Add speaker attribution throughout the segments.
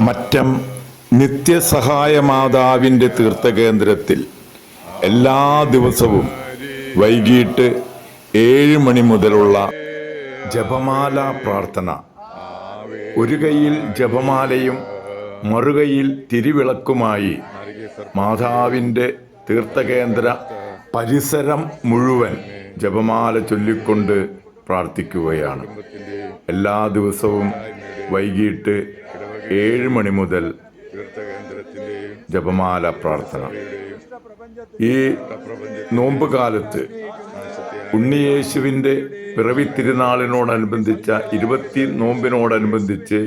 Speaker 1: മറ്റം നിത്യസഹായ മാതാവിന്റെ തീർത്ഥകേന്ദ്രത്തിൽ എല്ലാ ദിവസവും വൈകിട്ട് ഏഴ് മണി മുതലുള്ള ജപമാല പ്രാർത്ഥന. ഒരു കൈയിൽ ജപമാലയും മറുകൈയിൽ തിരിവിളക്കുമായി മാതാവിന്റെ തീർത്ഥകേന്ദ്ര പരിസരം മുഴുവൻ ജപമാല ചൊല്ലിക്കൊണ്ട് പ്രാർത്ഥിക്കുകയാണ്. എല്ലാ ദിവസവും വൈകിട്ട് ഏഴ് മണി മുതൽ ജപമാല പ്രാർത്ഥന. ഈ നോമ്പ് കാലത്ത് ഉണ്ണിയേശുവിന്റെ പിറവി തിരുനാളിനോടനുബന്ധിച്ച ഇരുപത്തി നോമ്പിനോടനുബന്ധിച്ച്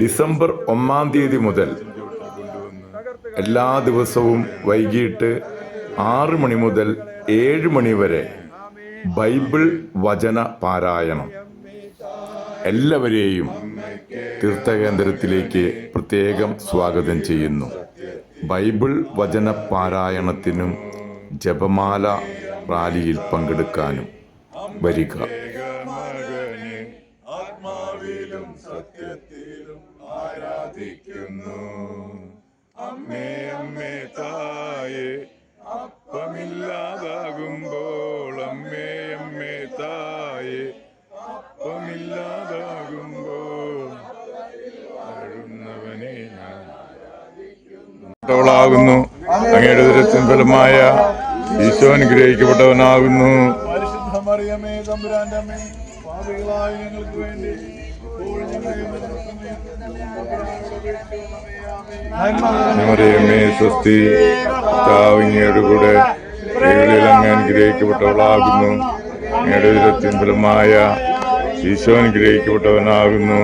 Speaker 1: ഡിസംബർ ഒന്നാം തീയതി മുതൽ എല്ലാ ദിവസവും വൈകിട്ട് ആറ് മണി മുതൽ ഏഴ് മണി വരെ ബൈബിൾ വചന പാരായണം. എല്ലാവരെയും തീർത്ഥകേന്ദ്രത്തിലേക്ക് പ്രത്യേകം സ്വാഗതം ചെയ്യുന്നു. ബൈബിൾ വചന പാരായണത്തിനും ജപമാല റാലിയിൽ പങ്കെടുക്കാനും വരിക.
Speaker 2: സത്യത്തിലും ആരാധിക്കുന്നു. അമ്മേ അമ്മേ തായേ അപ്പമില്ലാതാകുമ്പോൾ ാകുന്നു അങ്ങയുടെ ദുരത്തിൻ ഫലമായ ഈശോ അനുഗ്രഹിക്കപ്പെട്ടവനാകുന്നു.
Speaker 3: പരിശുദ്ധ മറിയമേ തമ്പുരാന്റെ അമ്മേ പാപികളായ ഞങ്ങൾക്ക് വേണ്ടി ഇപ്പോഴും ഞങ്ങളുടെ മരണസമയത്തും
Speaker 2: മറിയമേ സ്വസ്തി കർത്താവിങ്ങയുടെ കൂടെ സ്ത്രീകളിൽ അങ്ങ് അനുഗ്രഹിക്കപ്പെട്ടവളാകുന്നു. അങ്ങയുടെ ദുരത്തിൻ ഫലമായ ഈശോ അനുഗ്രഹിക്കപ്പെട്ടവനാകുന്നു.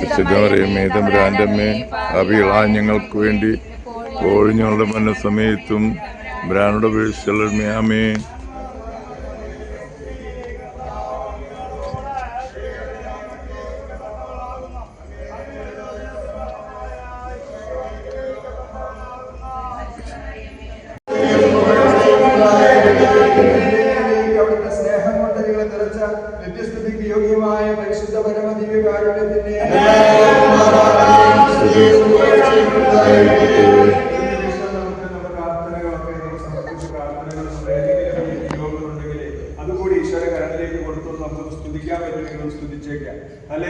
Speaker 2: വിശുദ്ധ മറിയമേ തമ്പുരാന്റെ അമ്മേ അഭികളായ ഞങ്ങൾക്ക് വേണ്ടി കോഴിഞ്ഞങ്ങളുടെ മനസ്സമയത്തും ബ്രാനുടെ വീഴ്ചകളുടെ
Speaker 4: അവിടുത്തെ സ്നേഹം കൊണ്ട് നിങ്ങളെ നിറച്ച നിത്യസ്ഥിതിക്ക് യോഗ്യമായ പരിശുദ്ധ പരമദിവ്യകാരുണ്യത്തിന്റെ അതുകൂടി ഈശ്വര കരങ്ങളിലേക്ക് കൊടുത്തു നമുക്ക് സ്തുതിക്കാൻ പറ്റുമെങ്കിലും സ്തുതിച്ചേക്കാം. അല്ലെ.